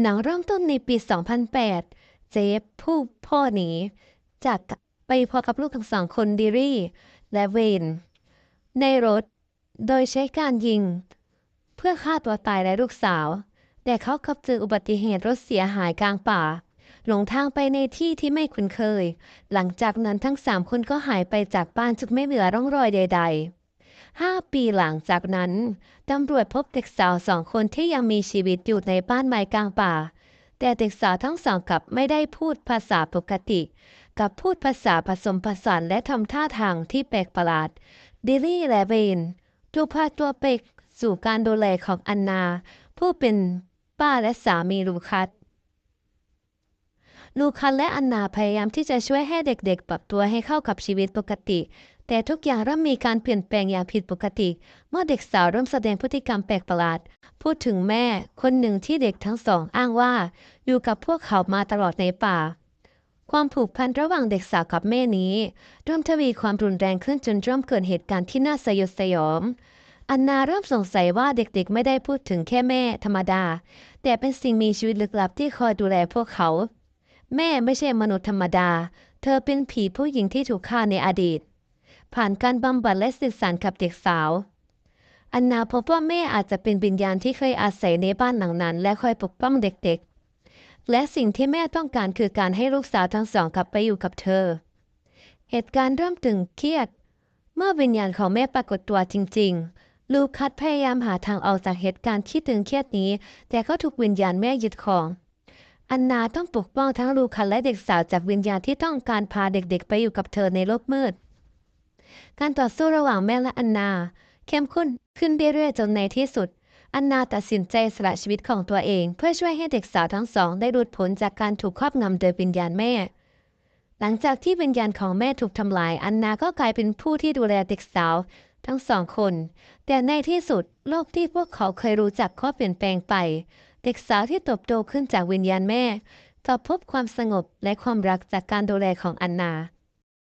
หนังเริ่มต้นในปี 2008 เจฟผู้พ่อหนีจากไปพอกับลูกทั้งสองคนดิรี่และเวนในรถ โดยใช้การยิง เพื่อฆ่าตัวตายและลูกสาว แต่เขาขับเจออุบัติเหตุรถเสียหายกลางป่า หลงทางไปในที่ที่ไม่คุ้นเคย หลังจากนั้นทั้งสามคนก็หายไปจากบ้านจนไม่เหลือร่องรอยใด ๆ ห้าปีหลังจากนั้น ตำรวจพบเด็กสาวสองคนที่ยังมีชีวิตอยู่ในบ้านไม้กลางป่า แต่เด็กสาวทั้งสองกลับไม่ได้พูดภาษาปกติกลับพูดภาษาผสมผสานและทำท่าทางที่แปลกประหลาด ดิลลี่และเวนถูกพาตัวไปสู่การดูแลของอันนา ผู้เป็นป้าและสามีลูคัส ลูคัสและอันนาพยายามที่จะช่วยให้เด็กๆ ปรับตัวให้เข้ากับชีวิตปกติ แต่ทุกอย่างเริ่มมีการเปลี่ยนแปลงอย่างผิดปกติ เมื่อเด็กสาวเริ่มแสดงพฤติกรรมแปลกประหลาด พูดถึงแม่คนหนึ่งที่เด็กทั้งสองอ้างว่า อยู่กับพวกเขามาตลอดในป่า ความผูกพันระหว่างเด็กสาวกับแม่นี้เริ่มทวีความรุนแรงขึ้นจนเริ่มเกิดเหตุการณ์ที่น่าสยดสยองอันนาเริ่มสงสัยว่าเด็กๆ ไม่ได้พูดถึงแค่แม่ธรรมดา แต่เป็นสิ่งมีชีวิตลึกลับที่คอยดูแลพวกเขา แม่ไม่ใช่มนุษย์ธรรมดา เธอเป็นผีผู้หญิงที่ถูกฆ่าในอดีต ผ่านการบำบัดและสื่อสารกับเด็กสาว อันนาพบว่าแม่อาจจะเป็นวิญญาณที่เคยอาศัยในบ้านหลังนั้น และคอยปกป้องเด็กๆ และสิ่งที่แม่ต้องการคือการให้ลูกสาวทั้งสองกลับไปอยู่กับเธอ เหตุการณ์เริ่มตึงเครียด เมื่อวิญญาณของแม่ปรากฏตัวจริง ๆ ลูคัสพยายามหาทางออกจากเหตุการณ์ที่ตึงเครียดนี้ แต่ก็ถูกวิญญาณแม่ยึดครอง อันนาต้องปกป้องทั้งลูคัสและเด็กสาวจากวิญญาณที่ต้องการพาเด็กๆ ไปอยู่กับเธอในโลกมืด การต่อสู้ระหว่างแม่และอันนา เข้มข้นขึ้นเรื่อยๆจนในที่สุด อันนาตัดสินใจสละชีวิตของตัวเอง เพื่อช่วยให้เด็กสาวทั้งสอง ได้หลุดพ้นจากการถูกครอบงำโดยวิญญาณแม่ หลังจากที่วิญญาณของแม่ถูกทำลาย อันนาก็กลายเป็นผู้ที่ดูแลเด็กสาว ทั้งสองคน แต่ในที่สุดโลกที่พวกเขาเคยรู้จักก็เปลี่ยนแปลงไป เด็กสาวที่เติบโตขึ้นจากวิญญาณแม่กลับพบความสงบและความรักจากการดูแลของอันนา